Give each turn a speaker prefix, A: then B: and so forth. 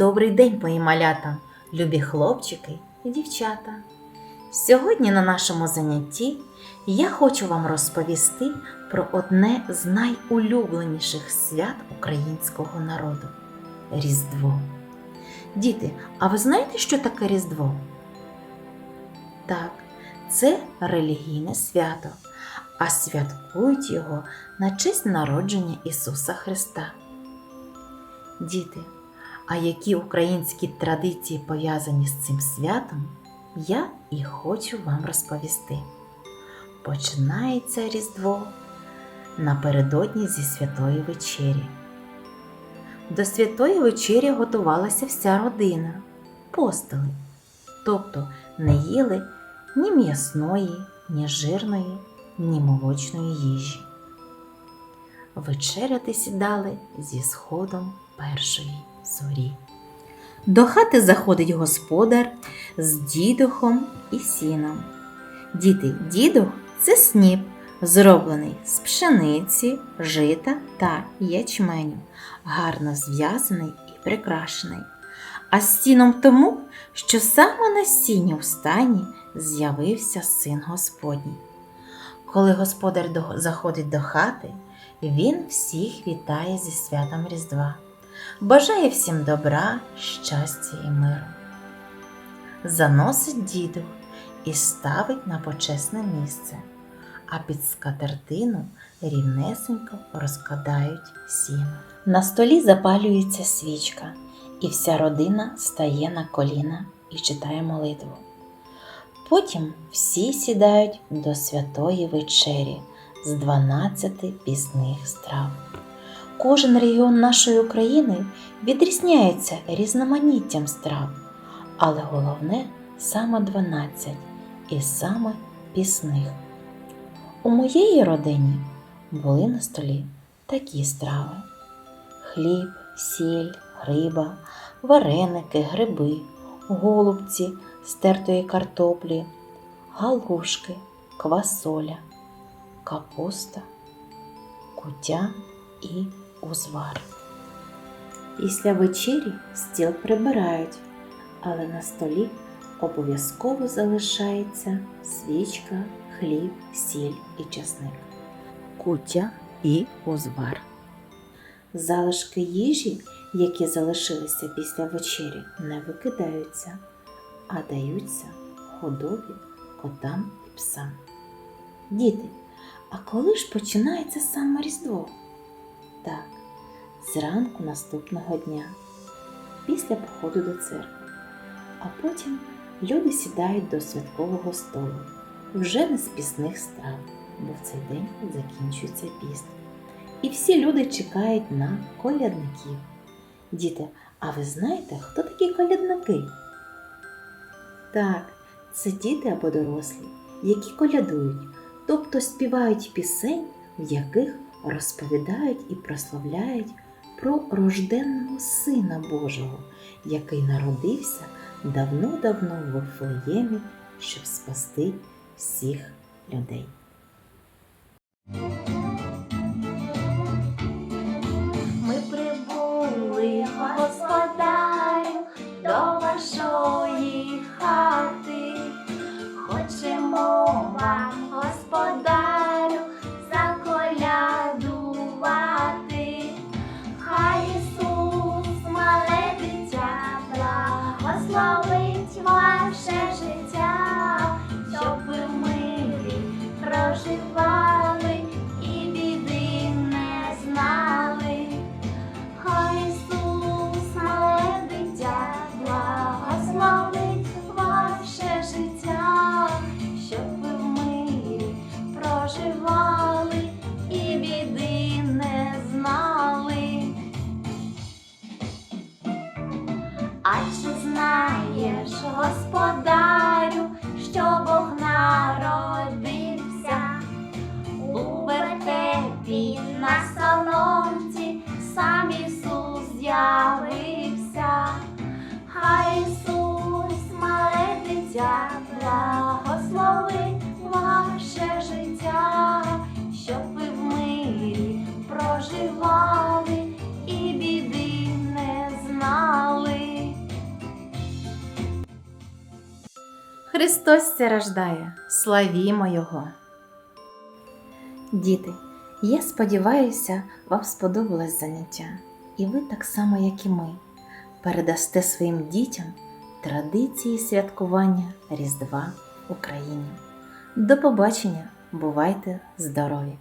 A: Добрий день, мої малята, любі хлопчики і дівчата. Сьогодні на нашому занятті я хочу вам розповісти про одне з найулюбленіших свят українського народу Різдво. Діти, а ви знаєте, що таке Різдво? Так, це релігійне свято, а святкують його на честь народження Ісуса Христа. Діти, а які українські традиції пов'язані з цим святом, я і хочу вам розповісти. Починається Різдво напередодні зі святої вечері. До святої вечері готувалася вся родина, постили, тобто не їли ні м'ясної, ні жирної, ні молочної їжі. Вечеряти сідали зі сходом першої зорі. До хати заходить господар з дідухом і сіном. Діти, дідух це сніп, зроблений з пшениці, жита та ячменю, гарно зв'язаний і прикрашений. А з сіном тому, що саме на сіні в стані з'явився син Господній. Коли господар заходить до хати, він всіх вітає зі святом Різдва, бажає всім добра, щастя і миру. Заносить дідух і ставить на почесне місце, а під скатертину рівнесенько розкладають сіно. На столі запалюється свічка, і вся родина стає на коліна і читає молитву. Потім всі сідають до святої вечері з 12 пісних страв. Кожен регіон нашої України відрізняється різноманіттям страв, але головне саме 12 і саме пісних. У моєї родині були на столі такі страви: хліб, сіль, риба, вареники, гриби, голубці з тертої картоплі, галушки, квасоля, капуста, кутя і узвар. Після вечері стіл прибирають, але на столі обов'язково залишається свічка, хліб, сіль і часник, кутя і узвар. Залишки їжі, які залишилися після вечері, не викидаються, а даються худобі, котам і псам. Діти, а коли ж починається саме Різдво? Так, зранку наступного дня, після походу до церкви. А потім люди сідають до святкового столу, вже не з пісних страв, бо в цей день закінчується піст. І всі люди чекають на колядників. Діти, а ви знаєте, хто такі колядники? Так, це діти або дорослі, які колядують, тобто співають пісень, в яких розповідають і прославляють про рожденного Сина Божого, який народився давно-давно в Вифлеємі, щоб спасти всіх людей.
B: Благословить ваше життя, щоб ви в мирі проживали і біди не знали. Хай Ісус, дитя, благословить ваше життя, щоб ви в мирі
A: Господа. Христос рождає, славімо Його! Діти, я сподіваюся, вам сподобалось заняття, і ви так само, як і ми, передасте своїм дітям традиції святкування Різдва в Україні. До побачення! Бувайте здорові!